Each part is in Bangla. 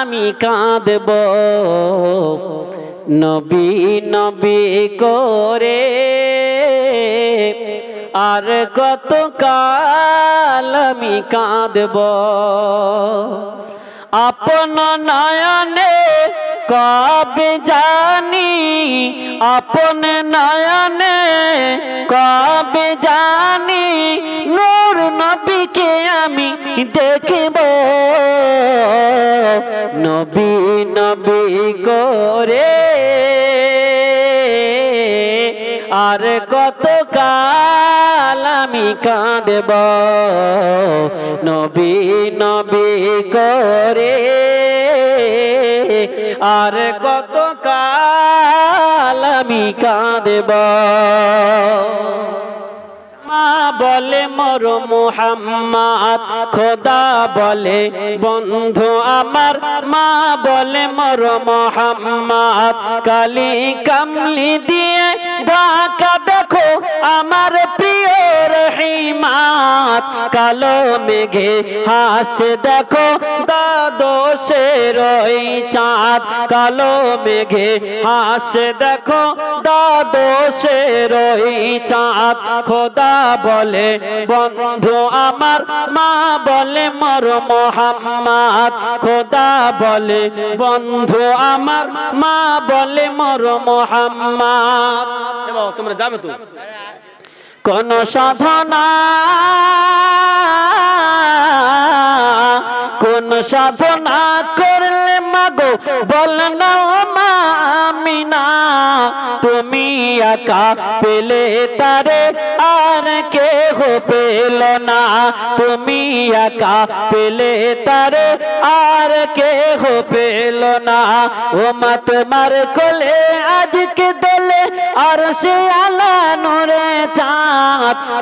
আমি কাঁদব। নবী নবী করে আর কত কাল আমি কাঁদব। আপন নয়নে কবে জানি, আপন নয়নে কবে জানি নবীকে আমি দেখব। নবী নবী করে আর কত কাল আমি কাঁদব। নবী নবী করে আর কত কাল আমি কাঁদব। বলে, মর মোহাম্মদ, খোদা বলে, বন্ধু আমার। মা বলে, মর মোহাম্মদ, কালি কামলি দিয়ে ঢাকা দেখো আমার রহিমাত কালো মেঘে হাসে দেখো দাদোষে রই চাঁদ কালো মেঘে হাসে দেখো দাদোষে রই চাঁদ। খোদা বলে, বন্ধু আমার, মা বলে মর মোহাম্মদ। খোদা বলে, বন্ধু আমার, মা বলে মর মোহাম্মদ। তোমরা যাবে তো? কোন সাধনা কোন সাধনা করলে মাগো বল না ও মা আমিনা তুমি একা পেলে তারে আর কেহ পেল না। তুমি একা পেলে তারে আর কেহ পেল না। ও মা তোমার কোলে আজকে দলে আর সে আলা নূরে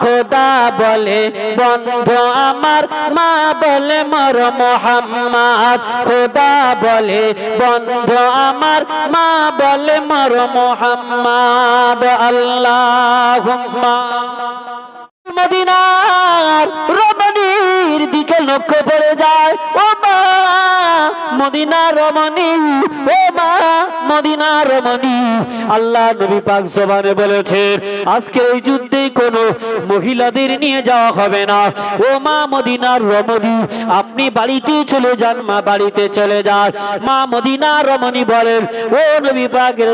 খোদা বলে, বন্ধু আমার, মা বলে মর মোহাম্মদ। খোদা বলে, বন্ধু আমার, মা বলে মর মোহাম্মদ। আল্লাহ মদিনার রমণীর দিকে লক্ষ্য পড়ে যায়। ও মা মদিনা রমণী, ও মা মদিনা রমণী। আল্লাহ নবী পাক জবানে বলেছেন, আজকে ওই যুদ্ধে কোনো মহিলাদের নিয়ে যাওয়া হবে না। ও মা মদিনার রমণী, আপনি বাড়িতে চলে যান, মা বাড়িতে চলে যান। মা মদিনা রমণী বলেন, ও নবী পাকের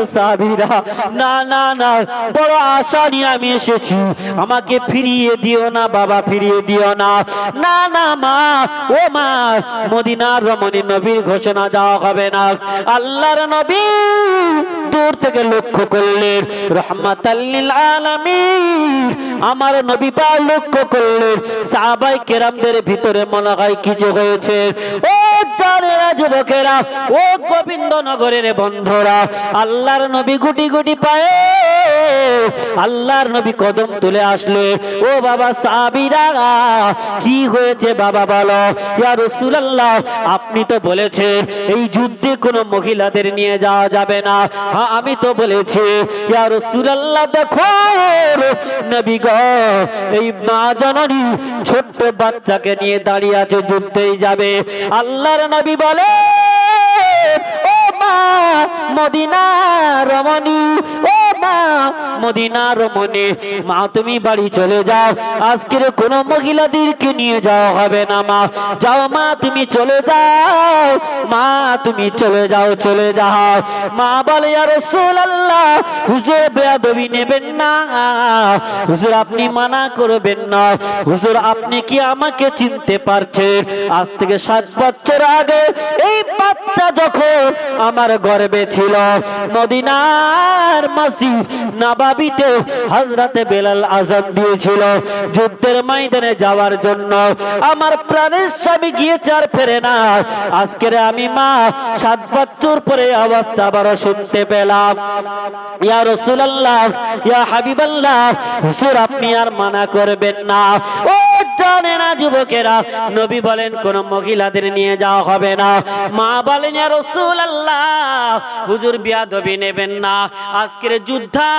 না না না, বড় আশা নিয়ে আমি এসেছি। আমাকে ফিরিয়ে দিও না, বাবা, ফিরিয়ে দিও না। না না, মা, ও মা, মদিনার রমণী নবীর ঘোষণা যাওয়া হবে না। আল্লাহর নবী দূর থেকে লক্ষ্য করলেন, রহমাতাল্লিল আমার নবী পা লক্ষ্য করলেন, সাহাবাই কেরামদের ভিতরে মনে হয় কিছু হয়েছে? ও যুবকেরা, ও গোবিন্দনগরের বন্ধুরা, আল্লাহর নবী গুটি গুটি পায়ে আল্লাহর নবী কদম তুলে আসলে, ও বাবা সাবিরা কি হয়েছে বাবা বলো? ইয়া রাসূলুল্লাহ, আপনি তো বলেছেন এই যুদ্ধে কোনো মহিলাদের নিয়ে যাওয়া যাবে না। হ্যাঁ আমি তো বলেছি। ইয়া রাসূলুল্লাহ, দেখো, নবী গো, এই মা জননী ছোট্ট বাচ্চাকে নিয়ে দাঁড়িয়ে আছে, যুদ্ধেই যাবে। আল্লাহর নবী বলে, ও মা মদিনা রমণী মা মদিনা রমণী মা, তুমি বাড়ি চলে যাও। আজকের কোন মহিলাদেরকে নিয়ে যাওয়া হবে না, মা। যাও, মা, তুমি চলে যাও। মা, তুমি চলে যাও চলে যাও। মা বলে আর রাসূলুল্লাহ, হুজুর বেয়াদবি নেবেন না। হুজুর, আপনি মানা করবেন না। হুজুর, আপনি কি আমাকে চিনতে পারছেন? আজ থেকে সাত বছর আগে এই বাচ্চা যখন আমার গর্বে ছিল মদিনার মাসি নাবাবিতে হজরতে বেলাল আজান দিয়েছিল। যুদ্ধের ময়দানে যাওয়ার জন্য আমার প্রাণের স্বামী গিয়েছে আর ফেরে না। আজকের আমি মা সাত বছর পরে আওয়াজটা আবারও শুনতে পেলাম। ইয়া রসুলাল্লাহ, ইয়া হাবিবাল্লাহ, হুজুর আপনি আর মানা করবেন না। ও যুবকেরা। নবী বলেন, কোন মহিলাদের নিয়ে যাওয়া হবে না। মা বলেন হুজুর বিয়াদবি নেবেন না। আজকের যুদ্ধা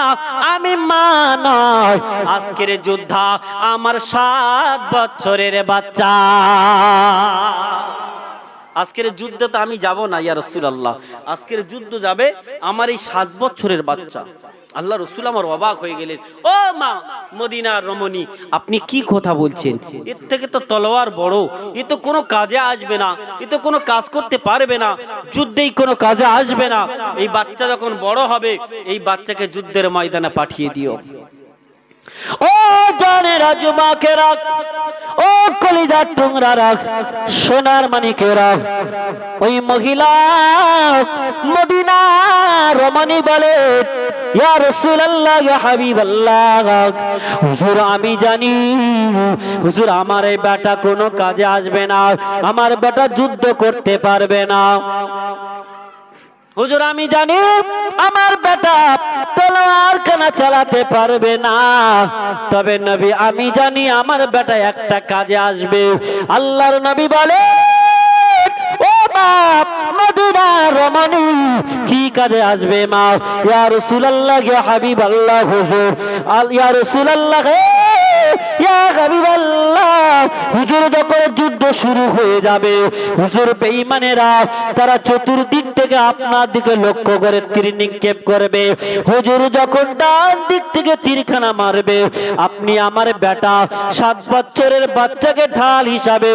আমি মা নয়। আজকের যুদ্ধা আমার সাত বছরের বাচ্চা। আজকের যুদ্ধে তো আমি যাব না, ইয়া রসুল আল্লাহ আজকের যুদ্ধ যাবে আমার এই সাত বছরের বাচ্চা। আল্লাহ রসুল আমার অবাক হয়ে গেলেন। ও মা, মদিনার রমণী, আপনি কি কথা বলছেন? এর থেকে তো তলোয়ার বড়। এ তো কোনো কাজে আসবে না। এ তো কোনো কাজ করতে পারবে না। যুদ্ধেই কোনো কাজে আসবে না। এই বাচ্চা যখন বড় হবে, এই বাচ্চাকে যুদ্ধের ময়দানে পাঠিয়ে দিও। ও জানের আজমাকে রাখ। ও কলিজার টুংরা রাখ। সোনার মানিকে রাখ। ওই মহিলা মদিনা রমণী বলে, ইয়া রাসূলুল্লাহ, ইয়া হাবিবাল্লাহ, হুজুর আমি জানি, হুজুর আমার এই বেটা কোনো কাজে আসবে না, আমার বেটা যুদ্ধ করতে পারবে না। হুজুর, আমি জানি আমার বেটা তলোয়ার কেনা চালাতে পারবে না। তবে নবী, আমি জানি আমার বেটা একটা কাজে আসবে। আল্লাহর নবী বলে কি কাজে আসবে মা? ইয়া রাসূলুল্লাহ, ইয়া হাবিবাল্লাহ, হুজুর। আল রাসূলুল্লাহ, হে হাবিবাল্লাহ হুজুর যখন যুদ্ধ শুরু হয়ে যাবে, হুজুর বেঈমানেরা তারা চতুর্দিক থেকে আপনার দিকে লক্ষ্য করে তীর নিক্ষেপ করবে। হুজুর যখন ডান দিক থেকে তীরখানা মারবে, আপনি আমার বেটা সাত বছরের বাচ্চাকে ঢাল হিসাবে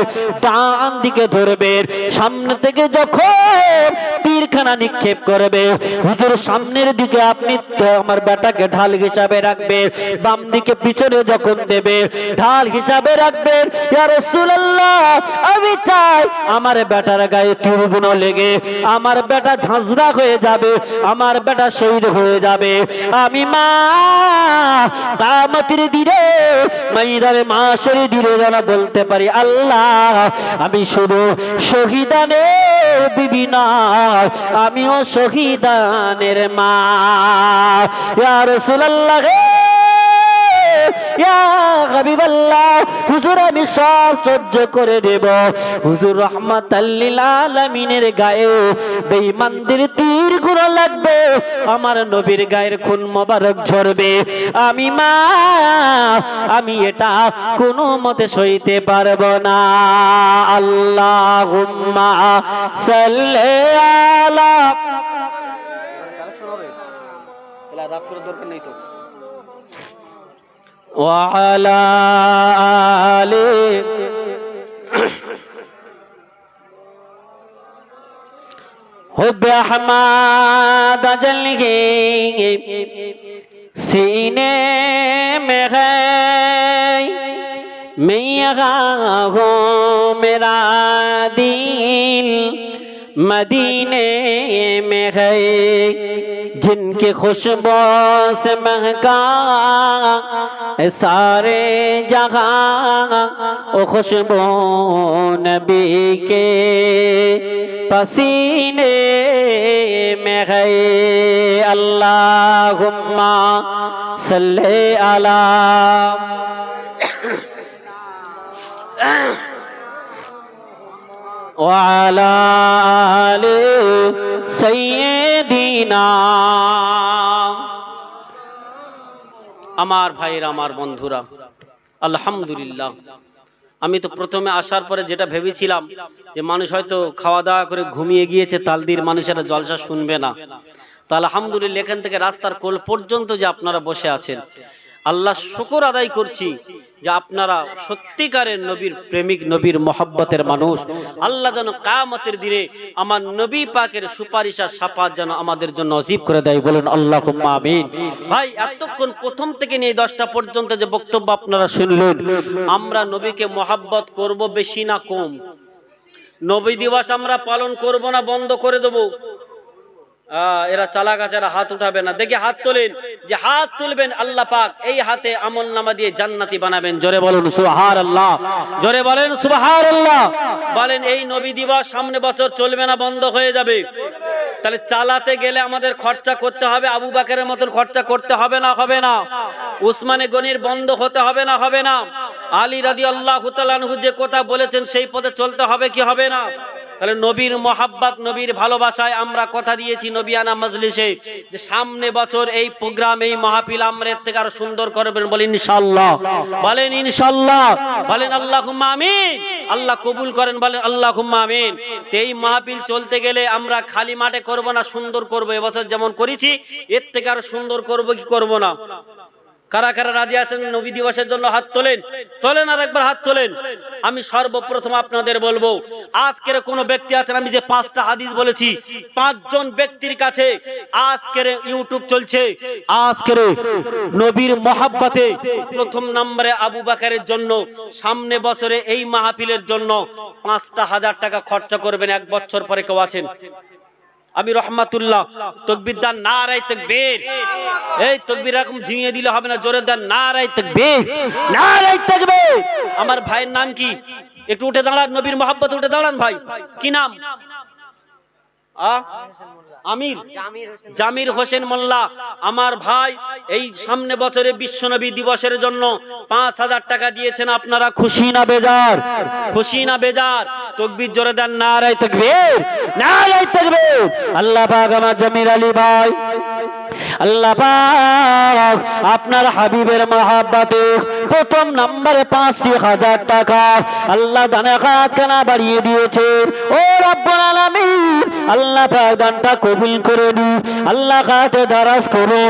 ডান দিকে ধরবেন সামনে থেকে যখন তীরখানা নিক্ষেপ করবে, হুজুর সামনের দিকে আপনি আমার বেটাকে ঢাল হিসাবে রাখবে, বাম দিকে পিছনে যখন দেবে ঢাল হিসাবে রাখবেন। আমি চাই আমার বেটার গায়ে তীরগুলো লেগে, আমার বেটা ঝাঁঝরা হয়ে যাবে, আমার বেটা শহীদ হয়ে যাবে। আমি মা কামতির দিনে মাইদারে মাসের দিনে যেন বলতে পারি, আল্লাহ, আমি শুধু শহীদানের বিবি নয়, আমিও শহীদানের মা। রাসূলুল্লাহ রে হাবিবাল্লাহ হুজুর আমি সব সহ্য করে দেব। হুজুর রহমাতাল্লিল আলামিনের গায়ে বেঈমানদের তীরগুলো লাগবে, আমার নবীর গায়ের খুন মোবারক ঝরবে। আমি মা, আমি এটা কোনো মতে সইতে পারব না। আল্লাহুম্মা সাল্লি আলা রাগ করে দরকার নেই তো। وعلى آله حب أحمد جل گئے سینے میں ہے میں میرا دل مدینے میں ہے جن کی خوشبو سے مہکا سارے جہاں او خوشبو نبی کے پسینے میں ہے۔ اللہم صلی علی وعلى آل سيدنا আমার ভাইয়ের আমার বন্ধুরা আলহামদুলিল্লাহ আমি তো প্রথমে আসার পরে যেটা ভেবেছিলাম যে মানুষ হয়তো খাওয়া দাওয়া করে ঘুমিয়ে গিয়েছে তালদির মানুষেরা জলসা শুনবে না তা আলহামদুলিল্লাহ এখান থেকে রাস্তার কোল পর্যন্ত যে আপনারা বসে আছেন আল্লাহ শুকর আদায় করছি যে আপনারা সত্যিকারের নবীর প্রেমিক, নবীর মহাব্বতের মানুষ। আল্লাহ যেন কামতের দিনে আমার নবী পাকের সুপারিশ আর যেন আমাদের জন্য অজীব করে দেয়। বলেন আল্লাহ ভাই, এতক্ষণ প্রথম থেকে নিয়ে দশটা পর্যন্ত যে বক্তব্য আপনারা শুনলেন, আমরা নবীকে মহাব্বত করব বেশি না কম। নবী দিবস আমরা পালন করব না, বন্ধ করে দেবো। এরা চালাক আছে, এরা হাত উঠাবে না। দেখে হাত তোলেন। যে হাত তুলবেন আল্লাহ পাক, এই হাতে আমল নামা দিয়ে জান্নাতি বানাবেন। জোরে বলুন সুহার আল্লাহ জোরে বলেন সুবাহার আল্লাহ বলেন, এই নবী দিবস সামনে বছর চলবে না, বন্ধ হয়ে যাবে। তাহলে চালাতে গেলে আমাদের খরচা করতে হবে, আবু বাকের মতন খরচা করতে হবে না হবে না। উসমানে গনির বন্ধ হতে হবে না হবে না। আলী রাদি আল্লাহ যে কথা বলেছেন, সেই পথে চলতে হবে কি হবে না? তাহলে নবীর মহাব্বাত, নবীর ভালোবাসায় আমরা কথা দিয়েছি নবিয়ানা মজলিসে, যে সামনে বছর এই প্রোগ্রাম, এই মাহফিল আমরা থেকে আরও সুন্দর করবেন বলেন ইনশাল্লাহ বলেন ইনশাল্লাহ বলেন আল্লাহ আমিন, আল্লাহ কবুল করেন, বলেন আল্লাহ আমিন। এই মাহফিল চলতে গেলে আমরা খালি মাঠে করব না, সুন্দর করব, এবছর যেমন করেছি, এর থেকে আরও সুন্দর করব কি করব না? কারা কারা রাজি আছেন নবী দিবসের জন্য হাত তোলেন? তোলেন আর একবার হাত তোলেন। আমি সর্বপ্রথম আপনাদের বলব, আজকের কোন ব্যক্তি আছেন? আমি যে পাঁচটা হাদিস বলেছি, পাঁচজন ব্যক্তির কাছে আজকের ইউটিউব চলছে। আজকের নবীর মহাব্বাতে প্রথম নম্বরে আবু বাকারের জন্য, সামনে বছরে এই মাহফিলের জন্য পাঁচটা হাজার টাকা খরচা করবেন। এক বছর পরে কেউ আছেন? আমি রহমাতুল্লাহ তকবির দান না রাই তকবির। এই তকবির এরকম ঝিমিয়ে দিলে হবে না জোরে দান না রাই তকবির। না রাই তকবির। আমার ভাইয়ের নাম কি? একটু উঠে দাঁড়ান নবীর মোহাম্মত উঠে দাঁড়ান ভাই। কি নাম? আমির। জামির হোসেন মোল্লা। আমার ভাই এই সামনে বছরে বিশ্বনবী দিবসের জন্য পাঁচ হাজার টাকা দিয়েছেন আপনারা খুশি না বেজার? খুশি না বেজার? তকবির জোরে দেন না রাই তকবীর নারাই থাকবে আল্লাহ বাগ আমার জমির আলী ভাই। আল্লাহ আপনার হাবিবের মহাব্বাতে প্রথম নাম্বারে পাঁচটি হাজার টাকা আল্লাহ দানে কেনা বাড়িয়ে দিয়েছে। ও রব্বুল আল্লাহ দানটা কবুল করে নি আল্লাহ খাতে দারাজ করো